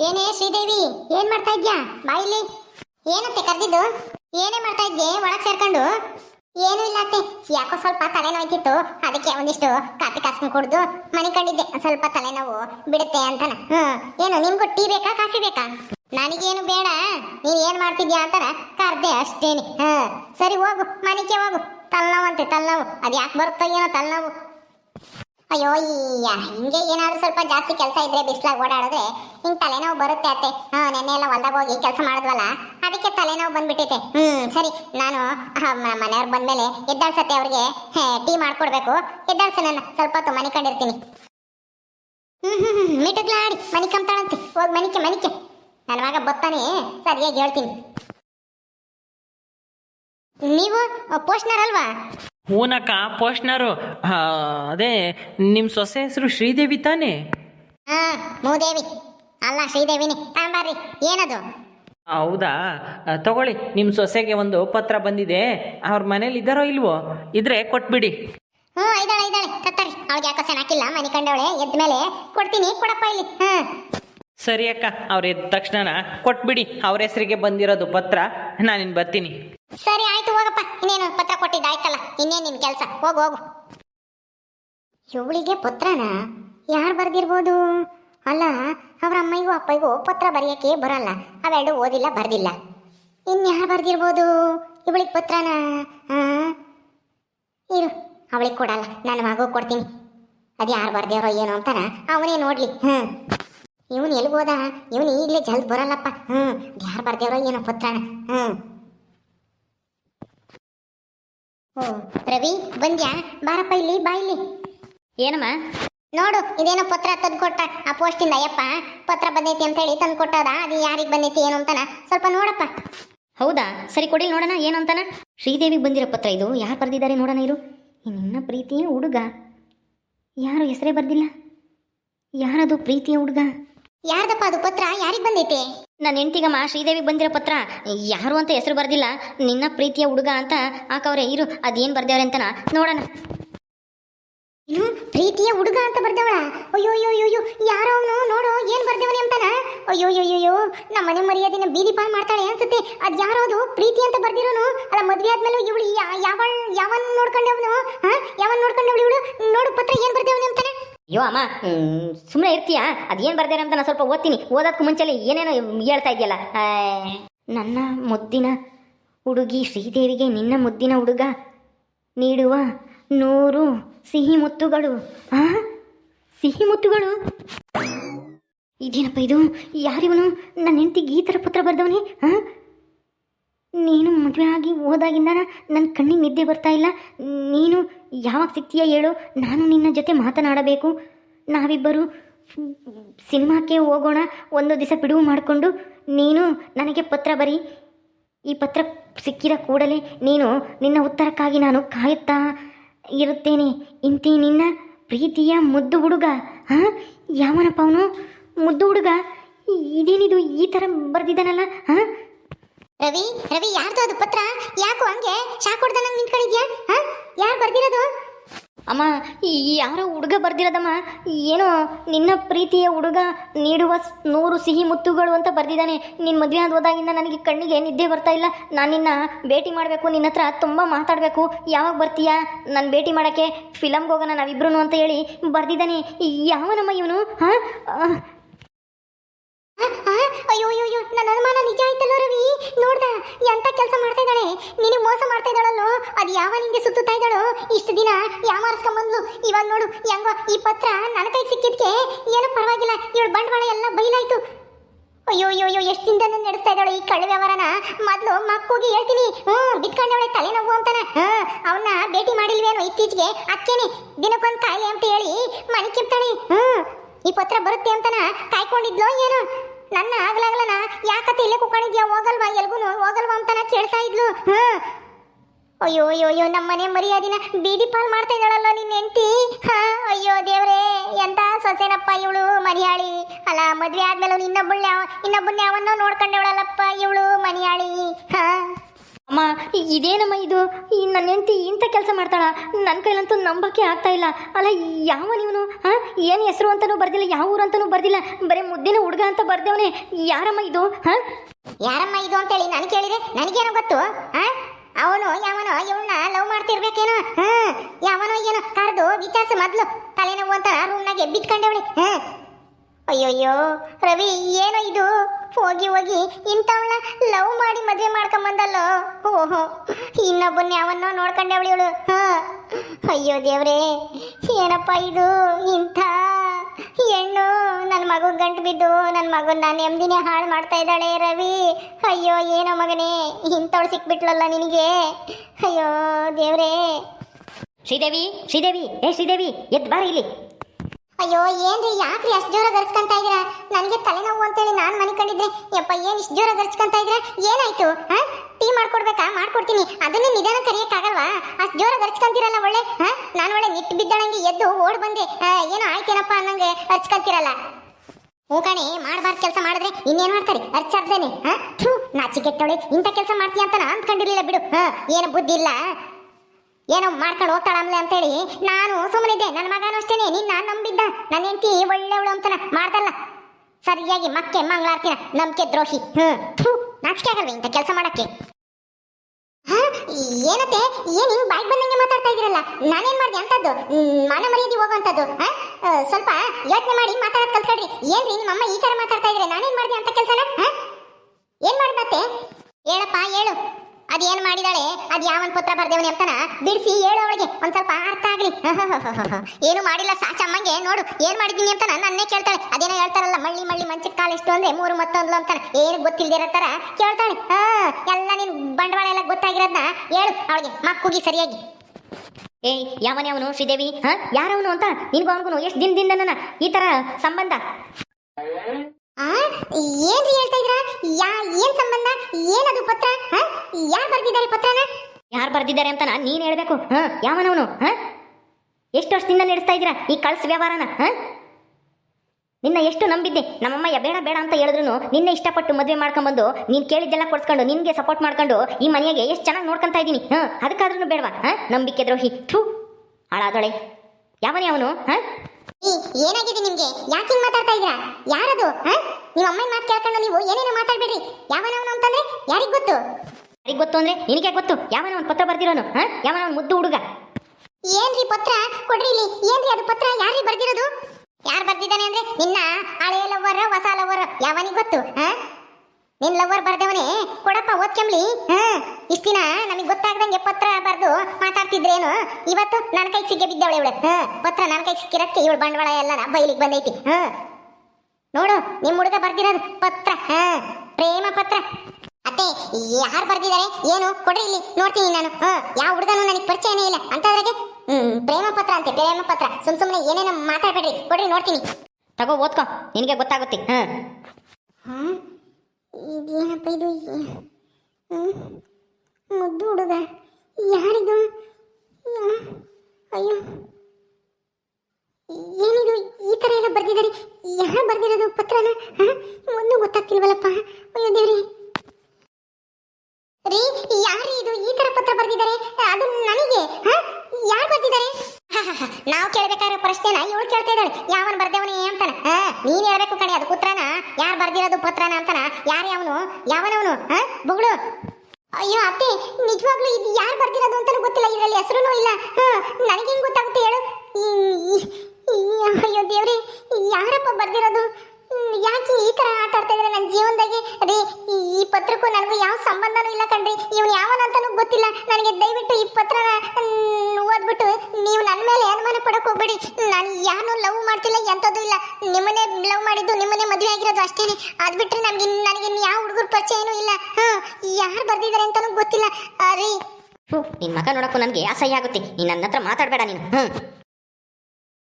ಏನೇ ಶ್ರೀದೇವಿ, ಏನ್ ಮಾಡ್ತಾ ಇದ್ಯಾ? ಬಾಯಿಲಿ ಏನತ್ತೆ ಕರೆದಿದ್ದು? ಏನೇ ಮಾಡ್ತಾ ಇದ್ದೆ ಒಳಗ್ ಸೇರ್ಕೊಂಡು. ಏನೂ ಇಲ್ಲ ಅತ್ತೆ. ಯಾಕೋ ಸ್ವಲ್ಪ ತಲೆನೋಯ್ತಿತ್ತು ಅದಕ್ಕೆ ಒಂದಿಷ್ಟು ಕಾಫಿ ಕುಡ್ದು ಮನೆ ಕಂಡಿದ್ದೆ. ಸ್ವಲ್ಪ ತಲೆನೋವು ಬಿಡುತ್ತೆ ಅಂತಾನ. ಹ್ಮ್. ಏನು, ನಿಮ್ಗೂ ಟೀ ಬೇಕಾ, ಕಾಫಿ ಬೇಕಾ? ನನಗೇನು ಬೇಡ. ನೀನ್ ಏನ್ ಮಾಡ್ತಿದ್ಯಾ ಅಂತಾನ ಕರ್ದೆ ಅಷ್ಟೇನೆ. ಹಾ ಸರಿ, ಹೋಗು. ಮನೆಗೆ ಹೋಗು. ತಲೆನೋವು ಅಂತೆ ತಲೆನೋವು. ಅದು ಯಾಕೆ ಬರುತ್ತೋ ಏನೋ ತಲೆನೋವು. ಅಯ್ಯೋ ಈಯ ಹಿಂಗೆ ಏನಾದ್ರು ಸ್ವಲ್ಪ ಜಾಸ್ತಿ ಕೆಲಸ ಇದ್ರೆ ಬಿಸ್ಲಾಗ್ ಓಡಾಡಿದ್ರೆ ಹಿಂಗ್ ತಲೆನೋವು ಬರುತ್ತೆ ಅತ್ತೆ. ಹಾ, ನೆನ್ನೆ ಎಲ್ಲ ಹೊಲ್ದಾಗ ಹೋಗಿ ಕೆಲಸ ಮಾಡಿದ್ವಲ್ಲ? ಅದಕ್ಕೆ ತಲೆನೋವು ಬಂದ್ಬಿಟ್ಟಿದೆ. ಹ್ಮ್, ಸರಿ, ನಾನು ಮನೆಯವ್ರು ಬಂದ್ಮೇಲೆ ಎದ್ದಾಳ್ಸತ್ತೆ ಅವ್ರಿಗೆ ಟೀ ಮಾಡ್ಕೊಡ್ಬೇಕು. ಎದ್ದಾಳ್ಸ ನಾನು ಸ್ವಲ್ಪ ಹೊತ್ತು ಮನೆ ಕಂಡಿರ್ತೀನಿ ಹ್ಮ್ ಹ್ಮ್ ಮಿಟಗ್ಲಾಡಿ ಮನಿ ಕಂತಾಳಂತೆ ಹೋಗಿ ಮನಿಕೆ ಮನಿಕೆ. ನನ್ನ ಬತ್ತಾನೆ ಸರಿಯಾಗಿ ಹೇಳ್ತೀನಿ. ನೀವು ಪೋಸ್ಟ್ನರ್ ಅಲ್ವಾ? ಹೂನಕ್ಕ ಆ, ಅದೇ ನಿಮ್ಮ ಸೊಸೆ ಹೆಸರು ಶ್ರೀದೇವಿ ತಾನೇ? ಹಾ ಮೂದೇವಿ. ಅಲ್ಲ ಶ್ರೀದೇವಿನಿ. ತಾಂಬಾರಿ ಏನದು? ಹೌದಾ? ತಗೊಳ್ಳಿ. ನಿಮ್ಮ ಸೊಸೆಗೆ ಒಂದು ಪತ್ರ ಬಂದಿದೆ. ಅವ್ರ ಮನೇಲಿ ಇದ್ದಾರೋ ಇಲ್ವೋ? ಇದ್ರೆ ಕೊಟ್ಬಿಡಿ. ಹ್ಞೂ ಇದ್ದಾಳೆ ಇದ್ದಾಳೆ. ತತ್ತರಿ ಅವಳಿಗೆ ಯಾಕೋ ಚೆನ್ನಾಗಿಲ್ಲ ಮನೆ ಕಂಡವಳೆ. ಎದ್ದ ಮೇಲೆ ಕೊಡ್ತೀನಿ. ಕೊಡಪ್ಪ ಇಲ್ಲಿ. ಹಾ. ಸರಿ ಅಕ್ಕ ಅವ್ರು ಎದ್ದ ತಕ್ಷಣ ಕೊಟ್ಬಿಡಿ. ಅವ್ರ ಹೆಸರಿಗೆ ಬಂದಿರೋದು ಪತ್ರ. ನಾನಿನ್ ಬರ್ತೀನಿ. ಸರಿ ಇನ್ನೇನು ಪತ್ರ ಕೊಟ್ಟಿದ್ದಾಯ್ತಲ್ಲ ಇನ್ನೇನು ನಿನ್ ಕೆಲಸ? ಹೋಗು ಹೋಗು. ಇವಳಿಗೆ ಪತ್ರನ? ಯಾರು ಬರ್ದಿರ್ಬೋದು? ಅಲ್ಲ, ಅವ್ರ ಅಮ್ಮಿಗೂ ಅಪ್ಪಿಗೂ ಪತ್ರ ಬರೆಯಕ್ಕೆ ಬರಲ್ಲ. ಅವೆರಡು ಓದಿಲ್ಲ, ಬರ್ದಿಲ್ಲ. ಇನ್ಯಾರು ಬರ್ದಿರ್ಬೋದು? ಇವಳಿಗೆ ಪತ್ರನ? ಇರು, ಅವಳಿಗೆ ಕೊಡಲ್ಲ. ನಾನು ಮಗು ಕೊಡ್ತೀನಿ. ಅದು ಯಾರು ಬರ್ದೇವ್ರೋ ಏನೋ ಅಂತಾನ? ಅವನೇ ನೋಡ್ಲಿ. ಹ್ಞೂ ಇವನು ಎಲ್ಗೋದ ಇವನು ಈಗಲೇ ಜಲ್ದಿ ಬರಲ್ಲಪ್ಪ. ಹ್ಞೂ ಯಾರು ಬರ್ದೇವ್ರೋ ಏನೋ ಪತ್ರನ? ಹ್ಮ್. ಓ ರವಿ ಬಂದ್ಯಾ? ಬಾರಪ್ಪ ಇಲ್ಲಿ ಬಾ ಇಲ್ಲಿ. ಏನಮ್ಮ? ನೋಡು ಇದೇನೋ ಪತ್ರ ತಂದ್ಕೊಟ್ಟ ಆ ಪೋಸ್ಟಿಂದ ಅಯ್ಯಪ್ಪ ಪತ್ರ ಬಂದೈತಿ ಅಂತ ಹೇಳಿ ತಂದು ಕೊಟ್ಟದ. ಅದು ಯಾರಿಗೆ ಬಂದೈತಿ ಏನು ಅಂತಾನ? ಸ್ವಲ್ಪ ನೋಡಪ್ಪ. ಹೌದಾ? ಸರಿ ಕೊಡಿ ನೋಡೋಣ ಏನು ಅಂತಾನ? ಶ್ರೀದೇವಿಗೆ ಬಂದಿರೋ ಪತ್ರ ಇದು. ಯಾರು ಬರೆದಿದ್ದಾರೆ ನೋಡೋಣ ಇರು. ನಿನ್ನ ಪ್ರೀತಿಯ ಹುಡುಗ. ಯಾರು ಹೆಸರೇ ಬರ್ದಿಲ್ಲ? ಯಾರದು ಪ್ರೀತಿಯ ಹುಡುಗ? ಯಾರ್ದಪ್ಪ ಅದು ಪತ್ರ? ಯಾರಿಗೆ ಬಂದೈತೆ? ನನ್ನ ಹೆಂಡ್ತಿಗಮ್ಮ ಶ್ರೀದೇವಿಗೆ ಬಂದಿರೋ ಪತ್ರ. ಯಾರು ಅಂತ ಹೆಸರು ಬರ್ದಿಲ್ಲ. ನಿನ್ನ ಪ್ರೀತಿಯ ಹುಡುಗ ಅಂತ ಹಾಕವ್ರೆ ಇರು ಅದೇನು ಬರ್ದೇವ್ರೆ ಅಂತನ ನೋಡೋಣ. ಏನು ಪ್ರೀತಿಯ ಹುಡುಗ ಅಂತ ಬರ್ದವಳ? ಅಯ್ಯೋ ಅಯ್ಯೋ ಅಯ್ಯೋ ಯಾರೋ ಅವನು? ನೋಡು ಏನ್ ಬರ್ದವನಿ ಅಂತಾನ? ಅಯ್ಯೋ ಅಯ್ಯೋ ನಮ್ಮ ಮನೆ ಮರ್ಯಾದಿನ ಬೀದಿ ಪಾಲ್ ಮಾಡ್ತಾಳೆ ಅನ್ಸುತ್ತೆ. ಅದು ಯಾರೋ ಅದು ಪ್ರೀತಿ ಅಂತ ಬರ್ದಿರೋನು? ಅಲ್ಲ ಮದ್ವೆ ಆದ್ಮೇಲೆ ಇವಳು ಯಾವ ಯಾವನ್ ನೋಡ್ಕೊಂಡವನು ಹಾ? ಯಾವನ್ ನೋಡ್ಕೊಂಡವಳು ಇವಳು? ನೋಡು ಪತ್ರ ಏನ್ ಬರ್ದವನಿ ಅಂತಾನೆ ಅಯ್ಯೋ ಅಮ್ಮ ಸುಮ್ಮನೆ ಇರ್ತೀಯಾ? ಅದೇನು ಬರ್ದೇವ್ರೆ ಅಂತ ನಾನು ಸ್ವಲ್ಪ ಓದ್ತೀನಿ. ಓದೋದಕ್ಕೂ ಮುಂಚೆಲೆ ಏನೇನೋ ಹೇಳ್ತಾ ಇದೆಯಲ್ಲ. ನನ್ನ ಮುದ್ದಿನ ಹುಡುಗಿ ಶ್ರೀದೇವಿಗೆ ನಿನ್ನ ಮುದ್ದಿನ ಹುಡುಗ ನೀಡುವ ನೂರು ಸಿಹಿ ಮುತ್ತುಗಳು. ಆ, ಸಿಹಿ ಮುತ್ತುಗಳು? ಇದೇನಪ್ಪ ಇದು? ಯಾರಿವನು? ನನ್ನ ಹೆಂಡತಿಗೆ ಈ ಥರ ಪುತ್ರ ಬರ್ದವನೇ? ಹಾಂ ನೀನು ಮದುವೆ ಆಗಿ ಹೋದಾಗಿಂದ ನನ್ನ ಕಣ್ಣಿಗೆ ನಿದ್ದೆ ಬರ್ತಾ ಇಲ್ಲ. ನೀನು ಯಾವಾಗ ಸಿಗ್ತೀಯ ಹೇಳು. ನಾನು ನಿನ್ನ ಜೊತೆ ಮಾತನಾಡಬೇಕು. ನಾವಿಬ್ಬರು ಸಿನಿಮಾಕ್ಕೆ ಹೋಗೋಣ. ಒಂದು ದಿವಸ ಬಿಡುವು ಮಾಡಿಕೊಂಡು ನೀನು ನನಗೆ ಪತ್ರ ಬರಿ. ಈ ಪತ್ರ ಸಿಕ್ಕಿದ ಕೂಡಲೇ ನೀನು ನಿನ್ನ ಉತ್ತರಕ್ಕಾಗಿ ನಾನು ಕಾಯುತ್ತಾ ಇರುತ್ತೇನೆ. ಇಂತಿ ನಿನ್ನ ಪ್ರೀತಿಯ ಮುದ್ದು ಹುಡುಗ. ಹಾಂ? ಯಾವನಪ್ಪ ಅವನು? ಮುದ್ದು ಹುಡುಗ? ಇದೇನಿದು ಈ ಥರ ಬರೆದಿದ್ದಾನಲ್ಲ? ಹಾಂ? ರವಿ ರವಿ ಯಾರ್ದು ಅದು ಪತ್ರ? ಯಾಕೋ ಹಂಗೆ ಶಾಕ್ ಹೊಡ್ದ ನಂಗೆ ನಿಂತ್ಕೊಂಡಿದ್ಯಾ? ಹಾ? ಯಾರು ಬರ್ದಿರೋದು? ಅಮ್ಮ ಯಾರೋ ಹುಡುಗ ಬರ್ದಿರೋದಮ್ಮ. ಏನೋ ನಿನ್ನ ಪ್ರೀತಿಯ ಹುಡುಗ ನೀಡುವ ನೂರು ಸಿಹಿ ಮುತ್ತುಗಳು ಅಂತ ಬರ್ದಿದ್ದಾನೆ. ನಿನ್ನ ಮದುವೆ ಆದ ಹೋದಾಗಿಂದ ನನಗೆ ಕಣ್ಣಿಗೆ ನಿದ್ದೆ ಬರ್ತಾ ಇಲ್ಲ. ನಾನು ನಿನ್ನ ಭೇಟಿ ಮಾಡಬೇಕು, ನಿನ್ನ ಹತ್ರ ತುಂಬ ಮಾತಾಡಬೇಕು. ಯಾವಾಗ ಬರ್ತೀಯಾ? ನಾನು ಭೇಟಿ ಮಾಡೋಕ್ಕೆ ಫಿಲಮ್ಗೆ ಹೋಗೋಣ ನಾವಿಬ್ರು ಅಂತ ಹೇಳಿ ಬರ್ದಿದ್ದಾನೆ. ಯಾವನಮ್ಮ ಇವನು? ಹಾಂ ಆ, ಆ, ಅಯ್ಯೋ ಅಯ್ಯೋ ಅಯ್ಯೋ ನನ್ನ ಅನುಮಾನ ನಿಜ ಆಯ್ತಲ್ಲೋ ರವಿ? ನೋಡ್ದ, ಎಂತ ಕೆಲಸ ಮಾಡ್ತಾ ಇದ್ದಾಳೆ? ನಿನಗೆ ಮೋಸ ಮಾಡ್ತಾ ಇದ್ದಾಳಲ್ಲೋ? ಅದು ಯಾವ ನಿಂಗೆ ಸುತ್ತುತ್ತಾ ಇದ್ದಾಳೋ ಇಷ್ಟು ದಿನ ಯಾಮಾರಿಸ್ಕೊಂಬಂದ್ಲು ಇವಾಗ ನೋಡು, ಹೆಂಗೋ ಈ ಪತ್ರ ನನ್ನ ಕೈ ಸಿಕ್ಕಿದ್ಕೆ ಏನು ಪರವಾಗಿಲ್ಲ. ಇವಳು ಬಂಡವಾಳ ಎಲ್ಲ ಬೈಲಾಯ್ತು. ಅಯ್ಯೋ ಅಯ್ಯೋ ಎಷ್ಟು ದಿನದಿಂದ ನಡೆಸ್ತಾ ಇದ್ದಾಳೆ ಈ ಕಳ್ಳ ವ್ಯವಹಾರನ? ಮೊದಲು ಮಕ್ಕೋಗಿ ಹೇಳ್ತೀನಿ. ಹ್ಞೂ ಬಿತ್ಕೊಂಡವಳೆ ತಲೆನೋವು ಅಂತಾನೆ. ಹ್ಞೂ ಅವನ್ನ ಭೇಟಿ ಮಾಡಿಲ್ವೇನೋ ಇತ್ತೀಚೆಗೆ? ಅಕ್ಕೇನೆ, ದಿನಕ್ಕೊಂದು ಕಾಯಿಲೆ ಅಂತ ಹೇಳಿ ಮನೆ ಕಿಪ್ತಾಳೆ ಹ್ಞೂ ಈ ಪತ್ರ ಬರುತ್ತೆ ಅಂತನ ಕಾಯ್ಕೊಂಡಿದ್ಲೋ ಏನೋ? ನನ್ನ ಆಗ್ಲಾಗ್ಲನ ಯಾಕತ್ತೆ ಇಲ್ಲೇ ಕುಕ್ಕಾಣಿದ್ಯಾ ಹೋಗಲ್ವಾ? ಎಲ್ಗೂನು ಹೋಗಲ್ವಾ ಅಂತಾನ ಕೇಳ್ತಾ ಇದ್ಲು. ಅಯ್ಯೋ ಅಯ್ಯೋ ಅಯ್ಯೋ, ನಮ್ಮ ಮನೆ ಮರ್ಯಾದಿನ ಬೀದಿ ಪಾಲ್ ಮಾಡ್ತಾ ಇದ್ದಾಳಲ್ಲ ನಿನ್ನ ಹೆಂಡತಿ? ಹಾ. ಅಯ್ಯೋ, ದೇವ್ರೇ, ಎಂತ ಸೊಸೆನಪ್ಪ ಇವಳು ಮರಿಯಾಳಿ ಅಲ್ಲ, ಮದ್ವೆ ಆದ್ಮೇಲೆ ಇನ್ನೊಬ್ಬಳು ಯಾವ ಇನ್ನೊಬ್ಬನ ಯಾವನ್ನೋ ನೋಡ್ಕೊಂಡವಳಲ್ಲಪ್ಪ ಇವಳು, ಮನಿಯಾಳಿ. ಹಾ. ಅಮ್ಮ, ಇದೇನಮ್ಮ ಇದು? ನನ್ನ ಹೆಂಡತಿ ಇಂಥ ಕೆಲಸ ಮಾಡ್ತಾಳ. ನನ್ನ ಕೈಲಂತೂ ನಂಬಕ್ಕೆ ಆಗ್ತಾ ಇಲ್ಲ. ಅಲ್ಲ, ಯಾವ ನೀವನು? ಹಾಂ ಏನು ಹೆಸರು ಅಂತಲೂ ಬರ್ದಿಲ್ಲ, ಯಾವ ಊರು ಅಂತಲೂ ಬರ್ದಿಲ್ಲ. ಬರೀ ಮುದ್ದಿನ ಹುಡುಗ ಅಂತ ಬರ್ದವನೆ. ಯಾರಮ್ಮ ಇದು, ಹಾಂ? ಯಾರಮ್ಮ ಇದು ಅಂತೇಳಿ ನಾನು ಕೇಳಿದೆ. ನನಗೇನೋ ಗೊತ್ತು? ಆ ಅವನು, ಯಾವನೋ ಇವಳನ್ನ ಲವ್ ಮಾಡ್ತಿರ್ಬೇಕೇನೋ? ಹಾಂ? ಯಾವನೋ ಏನೋ, ಕರೆದು ವಿಚಾರಿಸು ಮೊದ್ಲು. ತಲೆನೋವು ಅಂತ ರೂಮ್ನಾಗೆ ಬಿತ್ಕೊಂಡವಳಿ. ಹಾ? ಅಯ್ಯೋಯ್ಯೋ, ರವಿ, ಏನೋ ಇದು? ಹೋಗಿ ಹೋಗಿ ಇಂಥವಳ ಲವ್ ಮಾಡಿ ಮದುವೆ ಮಾಡ್ಕೊಂಬಂದಲ್ಲೋ? ಓಹೋ ಇನ್ನೊಬ್ಬನ ಯಾವನ್ನೋ ನೋಡ್ಕೊಂಡೆ ಇವಳು. ಹಾ. ಅಯ್ಯೋ ದೇವ್ರೇ, ಏನಪ್ಪ ಇದು? ಇಂಥ ಹೆಣ್ಣು ನನ್ನ ಮಗು ಗಂಟು ಬಿದ್ದು ನನ್ನ ಮಗನ ನೆಮ್ಮದಿನೇ ಹಾಳು ಮಾಡ್ತಾ ಇದ್ದಾಳೆ ರವಿ. ಅಯ್ಯೋ, ಏನೋ ಮಗನೇ, ಇಂಥವಳು ಸಿಕ್ಬಿಟ್ಲಲ್ಲ ನಿನಗೆ? ಅಯ್ಯೋ ದೇವ್ರೇ. ಶ್ರೀದೇವಿ ಶ್ರೀದೇವಿ, ಏ ಶ್ರೀದೇವಿ, ಎದ್ದು ಬಾರ ಇಲ್ಲಿ. ಅಯ್ಯೋ, ಏನ್ರಿ, ಯಾಕ್ರಿ ಅಷ್ಟು ಜೋರ ಗರ್ಸ್ಕೊಂತ ಇದ್ದೀರಾ? ನನಗೆ ತಲೆನೋವು ಅಂತೇಳಿ ನಾನು ಮನೆ ಕಂಡಿದ್ರೆ ಯಪ್ಪ, ಏನ್ ಇಷ್ಟು ಜೋರ ಗರ್ಸ್ಕೊಂತ ಇದ್ದೀರಾ? ಏನಾಯ್ತು, ಹಾ? ಟೀ ಮಾಡ್ಕೊಡ್ಬೇಕಾ? ಮಾಡ್ಕೊಡ್ತೀನಿ. ಅದನ್ನೇ ನಿಧಾನ ಕರಿಯಕ್ಕಾಗಲ್ವಾ? ಅಷ್ಟು ಜೋರ ಗರ್ಚ್ಕೊಂತೀರಲ್ಲ ಒಳ್ಳೆ, ಹಾ? ನಾನು ಒಳ್ಳೆ ನಿಟ್ಟು ಬಿದ್ದಣಂಗೆ ಎದ್ದು ಓಡ್ ಬಂದೆ. ಏನೋ ಆಯ್ತೇನಪ್ಪ ಅನ್ನಂಗೆ ಹರ್ಚ್ಕೊಂತೀರಲ್ಲ ಹ್ಞೂ ಕಣೆ, ಮಾಡಬಾರ್ದು ಕೆಲಸ ಮಾಡಿದ್ರೆ ಇನ್ನೇನು ಮಾಡ್ತಾರೆ? ಅರ್ಚಾರ್ದೇನೆ, ಹಾಂ? ಥೂ ನಾಚಿಕೆಟ್ಟವಳೆ ಇಂಥ ಕೆಲಸ ಮಾಡ್ತೀಯ ಅಂತ ನಾನು ಅಂದ್ಕೊಂಡಿರಲಿಲ್ಲ ಬಿಡು. ಹಾಂ, ಏನು ಬುದ್ಧಿ ಇಲ್ಲ ಏನೋ ಮಾಡ್ಕೊಂಡು ಅಂತ ಅಂತೇಳಿ ನಾನು ಸುಮ್ಮನಿದ್ದೆ ನನ್ನ ಮಗನೂ ಅಷ್ಟೇನೆ ನಿನ್ನ ನಂಬಿದ್ದ. ನನ್ನ ಹೆಂಡತಿ ಒಳ್ಳೆವಳು ಅಂತನ ಮಾಡ್ದಲ್ಲ. ಸರಿಯಾಗಿ ಮಕ್ಕೆ ಮಂಗಳಾರ್ತಿನ ನಂಬಿಕೆ ದ್ರೋಹಿ. ಥೂ ನಾಚಿಕೆ ಆಗಲ್ವೇ ಇಂಥ ಕೆಲಸ ಮಾಡಕ್ಕೆ? ಏನತ್ತೆ? ಏನ್ ಹಿಂಗ್ ಬಾಯ್ ಬಂದಂಗೆ ಮಾತಾಡ್ತಾ ಇದ್ದೀರಲ್ಲ ನಾನೇನ್ ಮಾಡ್ದೆ ಅಂತದ್ದು? ಮಾನ ಮರ್ಯಾದೆ ಹೋಗುವಂತದ್ದು ಹಾ? ಆ, ಸ್ವಲ್ಪ ಯೋಚನೆ ಮಾಡಿ ಮಾತಾಡೋದ್ ಕಲ್ತ್ಕೊಳ್ರಿ. ಏನ್ರಿ ನಿಮ್ಮಮ್ಮ ಈ ತರ ಮಾತಾಡ್ತಾ ಇದ್ರೆ ನಾನೇನ್ ಮಾಡ್ದೆ ಅಂತ ಕೆಲಸನ? ಏನ್ ಮಾಡ್ದತ್ತೆ ಹೇಳಪ್ಪ ಹೇಳು. ಅದೇನ್ ಮಾಡಿದಾಳೆ? ಅದ್ ಯಾವನ್ ಪುತ್ರ ಬರ್ದೇವನಿ ಅಂತಾನ? ಬಿಡಿಸಿ ಹೇಳು ಅವಳಿಗೆ. ಒಂದ್ ಸ್ವಲ್ಪ ಅರ್ಥ ಆಗ್ಲಿ. ಏನು ಮಾಡಿಲ್ಲ ಸಾಚಮ್ಮಂಗೆ ನೋಡು, ಏನ್ ಮಾಡಿದೀನಿ ಅಂತ ನನ್ನೇ ಕೇಳ್ತಾಳೆ. ಅದೇನೋ ಹೇಳ್ತಾರಲ್ಲ, ಮಳ್ಳಿ ಮಳ್ಳಿ ಮಂಚಕ್ ಕಾಲ ಎಷ್ಟು ಅಂದ್ರೆ ಮೂರು ಮತ್ತೊಂದು ಅಂತಾನೆ. ಏನು ಗೊತ್ತಿಲ್ದಿರೋ ತರ ಕೇಳ್ತಾಳೆ. ಹಾ, ಎಲ್ಲ ನಿನ್ ಬಂಡವಾಳ ಎಲ್ಲ ಗೊತ್ತಾಗಿರೋದ್ನ ಹೇಳು ಅವಳಿಗೆ. ಮಕ್ಕುಗಿ ಸರಿಯಾಗಿ. ಏಯ್ ಅವನು ಶ್ರೀದೇವಿ? ಹಾ, ಯಾರವನು ಅಂತ? ನಿನ್ಗೂ ಅವನಿಗೂ ಎಷ್ಟು ದಿನದಿಂದ ನನ್ನ ಈ ಥರ ಸಂಬಂಧ? ಏನ್ರಿ ಹೇಳ್ತಾ ಇದ್ರ ಯಾ, ಏನ್ ಸಂಬಂಧ? ಏನದು ಪತ್ರ? ಯಾರು ಬರ್ದಿದ್ದಾರೆ ಪತ್ರನ? ಯಾರು ಬರ್ದಿದ್ದಾರೆ ಅಂತ ನೀನು ಹೇಳಬೇಕು. ಹ? ಯಾವನವನು? ಹಾಂ? ಎಷ್ಟು ವರ್ಷದಿಂದ ನಡೆಸ್ತಾ ಇದ್ದೀರಾ ಈ ಕಳ್ಸ ವ್ಯವಹಾರನ? ಹಾಂ? ನಿನ್ನ ಎಷ್ಟು ನಂಬಿದ್ದೆ? ನಮ್ಮಮ್ಮ ಯ ಬೇಡ ಬೇಡ ಅಂತ ಹೇಳಿದ್ರು ನಿನ್ನ ಇಷ್ಟಪಟ್ಟು ಮದುವೆ ಮಾಡ್ಕೊಂಡ್ಬಂದು ನೀನು ಕೇಳಿದ್ದೆಲ್ಲ ಕೊಡ್ಸ್ಕೊಂಡು ನಿನಗೆ ಸಪೋರ್ಟ್ ಮಾಡ್ಕೊಂಡು ಈ ಮನೆಗೆ ಎಷ್ಟು ಚೆನ್ನಾಗಿ ನೋಡ್ಕೊಂತ ಇದ್ದೀನಿ. ಹಾಂ? ಅದಕ್ಕಾದ್ರೂ ಬೇಡವಾ? ಹಾಂ? ನಂಬಿಕೆ ದ್ರೋಹಿ. ಥೂ, ಹಾಳಾದೊಳೆ. ಯಾವನೇ ಅವನು? ಹಾಂ? ಏನಾಗಿದೆ ನಿಮ್ಗೆ? ಯಾಕೆ ಹಿಂಗ್ ಮಾತಾಡ್ತಾ ಇದ್ದೀರಾ? ಯಾರದು? ನಿಮ್ಮ ಅಮ್ಮನ ಮಾತು ಕೇಳ್ಕೊಂಡು ನೀವು? ಏನೇನೋ ಮಾತಾಡ್ಬೇಡ್ರಿ. ಯಾವನವನು ಅಂತಂದ್ರೆ ಯಾರಿಗ್ ಗೊತ್ತು? ಯಾರಿಗೆ ಗೊತ್ತು ಅಂದ್ರೆ ನಿನಗೆ ಗೊತ್ತು? ಯಾವನ ಒಂದು ಪತ್ರ ಬರ್ದಿರೋನು ಹಾ? ಯಾವನ ಒಂದು ಮುದ್ದು ಹುಡುಗ. ಏನ್ರಿ ಪತ್ರ? ಕೊಡ್ರಿ ಇಲ್ಲಿ. ಏನ್ರಿ ಅದು ಪತ್ರ? ಯಾರಿಗೆ ಬರ್ದಿರೋದು? ಯಾರು ಬರ್ದಿದ್ದಾನೆ ಅಂದ್ರೆ ನಿನ್ನ ಹಳೆಯ ಲವ್ವರ ಹೊಸ ಲವ್ವರ ಯಾವನಿಗೆ ಗೊತ್ತು ಹ? ನಿನ್ ಲವರ್ ಬರ್ದವನೇ, ಕೊಡಪ್ಪ ಓದ್ಕೆಂಬ್ಲಿ ಹ, ಇಷ್ಟ ದಿನ ನಮಗೆ ಗೊತ್ತಾಗ್ದಂಗೆ ಪತ್ರ ಬರ್ದು ಮಾತಾಡ್ತಿದ್ರೇನು? ಇವತ್ತು ನನ್ನ ಕೈ ಸಿಗ್ಗೆ ಬಿದ್ದವಳೆ ಇವಳು. ಪತ್ರ ನನ್ನ ಕೈ ಸಿಕ್ಕಿರಕ್ಕೆ ಇವಳು ಬಂಡವಾಳ ಎಲ್ಲ ಬೈಲಿಗೆ ಬಂದೈತಿ. ಹ. ನೋಡು, ನಿಮ್ ಹುಡುಗ ಬರ್ದಿರೋದು ಪತ್ರ. ಹಾ, ಪ್ರೇಮ ಪತ್ರ. ಅತ್ತೆ, ಯಾರು ಬರ್ದಿದ್ದಾರೆ? ಏನು? ಕೊಡ್ರಿ ಇಲ್ಲಿ, ನೋಡ್ತೀನಿ ನಾನು. ಯಾವ ಹುಡುಗನು ನನಗೆ ಪರಿಚಯನೇ ಇಲ್ಲ. ಅಂತದ್ರಾಗೆ, ಹ್ಮ್, ಪ್ರೇಮ ಪತ್ರ ಅಂತೆ, ಪ್ರೇಮ ಪತ್ರ. ಸುಮ್ ಸುಮ್ಮನೆ ಏನೇನೋ ಮಾತಾಡ್ಬೇಡ್ರಿ. ಕೊಡ್ರಿ, ನೋಡ್ತೀನಿ. ತಗೋ, ಓದ್ಕೊ. ನಿನಗೆ ಗೊತ್ತಾಗುತ್ತೆ. ಹಾ. ಇದೇನಪ್ಪ ಇದು? ಮುದ್ದು ಹುಡುಗ. ಯಾರಿದು. ಅಯ್ಯೋ. ಏನಿದು? ಈ ತರ ಎಲ್ಲ ಬರ್ದಿದ್ದಾರೆ ಯಾರು ಬರ್ದಿರೋದು ಪತ್ರನ? ಒಂದು ಗೊತ್ತಾಗ್ತಿಲ್ವಲ್ಲಪ್ಪ ಅಯ್ಯೋ ದೇವ್ರಿ ರೀ ಯಾರು ಇದು ಈ ತರ ಪತ್ರ ಬರ್ದಿದ್ದಾರೆ ಅದು ನನಗೆ ಯಾರು ಬರ್ದಿದ್ದಾರೆ ನಾವು ಕೇಳಬೇಕಾಗಿರೋ ಪ್ರಶ್ನೆನ ಇವಳು ಕೇಳ್ತಾ ಇದ್ದಾಳೆ ಯಾವನ್ ಬರ್ದೇವನಿ ಅಂತಾನ. ನೀನ್ ಹೇಳ್ಬೇಕು ಕಣೆ, ಅದು ಪುತ್ರನ, ಯಾರು ಬರ್ದಿರೋದು ಪತ್ರನ ಅಂತಾನ. ಯಾರು ಯಾವನು? ಯಾವನವನು? ಬುಗಳು. ಅಯ್ಯೋ, ಅತ್ತೆ, ನಿಜವಾಗ್ಲೂ ಇದು ಯಾರು ಬರ್ದಿರೋದು ಅಂತಾನೂ ಗೊತ್ತಿಲ್ಲ, ಇದರಲ್ಲಿ ಹೆಸರು ಇಲ್ಲ. ನನಗೆ ಹೆಂಗ್ ಗೊತ್ತಾಗುತ್ತೆ ಹೇಳು. ಅಯ್ಯೋ ದೇವ್ರಿ, ಯಾರಪ್ಪ ಬರ್ದಿರೋದು? ಯಾಕೆ ಈ ತರ ಆಟ ಆಡ್ತಾ ಇದ್ರೆ ನನ್ನ ಜೀವನದಾಗೆ? ರೀ ಈ- ಈ ಪತ್ರಕ್ಕೂ ನನಗೂ ಯಾವ ಸಂಬಂಧನೂ ಇಲ್ಲ ಕಣ್ರಿ. ಇವನು ಯಾವನಂತಾನೂ ಗೊತ್ತಿಲ್ಲ. ನನಗೆ ದಯವಿಟ್ಟು ಈ ಪತ್ರನ ಮ್, ಓದ್ಬಿಟ್ಟು ನೀವು ನನ್ನ ಮೇಲೆ ಅನುಮಾನ ಪಡಕ್ ಹೋಗ್ಬೇಡಿ ನಾನು ಯಾರನ್ನೂ ಲವ್ ಮಾಡ್ತಿಲ್ಲ ಎಂಥದ್ದು ಇಲ್ಲ. ನಿಮ್ಮನ್ನೇ ಲವ್ ಮಾಡಿದ್ದು ನಿಮ್ಮನ್ನೇ ಮದುವೆ ಆಗಿರೋದು ಅಷ್ಟೇನೆ ಅದ್ ಬಿಟ್ರೆ ನಮ್ಗೆ ನನಗೆ ಯಾವ ಹುಡುಗರ ಪರಿಚಯನೂ ಇಲ್ಲ. ಹಾ ಯಾರು ಬರ್ದಿದ್ದಾರೆ ಅಂತಾನೂ ಗೊತ್ತಿಲ್ಲ. ರೀ. ಹ್ಞೂ ನಿನ್ನ ಮಗ ನೋಡಕ್ಕೂ ನನಗೆ ಅಸಹ್ಯ ಆಗುತ್ತೆ. ನೀನು ನನ್ನ ಹತ್ರ ಮಾತಾಡಬೇಡ ನೀನು. ಹ್ಞೂ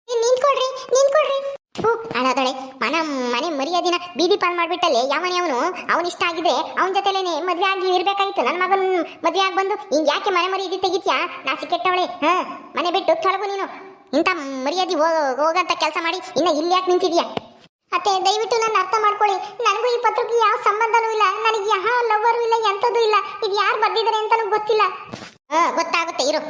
ನೀನ್ ನಿಂತ್ಕೊಳ್ರಿ ನಿಂತ್ಕೊಳ್ರಿ. ಥು ಹಾಳಾದಳೆ ಮನ ಮನೆ ಮರ್ಯಾದಿನ ಬೀದಿ ಪಾಲ್ ಮಾಡ್ಬಿಟ್ಟಲ್ಲಿ ಯಾವನೇ ಅವನು ಅವನು ಇಷ್ಟ ಆಗಿದ್ರೆ ಅವನ ಜೊತೆಲೇನೆ ಮದ್ವೆ ಆಗಿ ಇರಬೇಕಾಗಿತ್ತು ನನ್ನ ಮಗನ ಮದ್ವೆ ಆಗಿ ಬಂದು ಹಿಂಗೆ ಯಾಕೆ ಮನೆ ಮರ್ಯಾದೆ ತೆಗಿತ್ಯಾ? ನಾ ಕೆಟ್ಟವಳೆ ಹಾ ಮನೆ ಬಿಟ್ಟು ತೊಳಗು ನೀನು. ಇಂಥ ಮರ್ಯಾದೆ ಹೋಗಂತ ಕೆಲಸ ಮಾಡಿ ಇನ್ನ ಇಲ್ಲಿ ಯಾಕೆ ನಿಂತಿದ್ಯಾ? ಅತ್ತೆ, ದಯವಿಟ್ಟು ನನ್ನ ಅರ್ಥ ಮಾಡ್ಕೊಳ್ಳಿ. ನನಗೂ ಈ ಪತ್ರಕ್ಕೆ ಯಾವ ಸಂಬಂಧನೂ ಇಲ್ಲ. ನನಗೆ ಯಾವ ಲವ್ವರು ಇಲ್ಲ, ಎಂಥದ್ದು ಇಲ್ಲ. ಇದು ಯಾರು ಬರ್ದಿದ್ದಾರೆ ಅಂತಲೂ ಗೊತ್ತಿಲ್ಲ. ಆ ಗೊತ್ತಾಗುತ್ತೆ, ಇರು.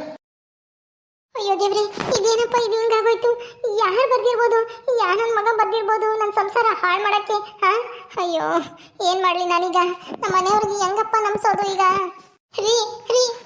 ಅಯ್ಯೋ ದೇವ್ರಿ, ಇದೇನಪ್ಪ, ಇದು ಹಿಂಗಾಗೋಯ್ತು? ಯಾರು ಬರ್ದಿರ್ಬೋದು? ಯಾರು ನನ್ನ ಮಗ ಬರ್ದಿರ್ಬೋದು ನನ್ನ ಸಂಸಾರ ಹಾಳು ಮಾಡಕ್ಕೆ? ಹಾ? ಅಯ್ಯೋ, ಏನು ಮಾಡಲಿ ನಾನೀಗ? ನಮ್ಮ ಮನೆಯವ್ರಿಗೆ ಹೆಂಗಪ್ಪ ನಂಬಿಸೋದು ಈಗ? ರೀ ರೀ.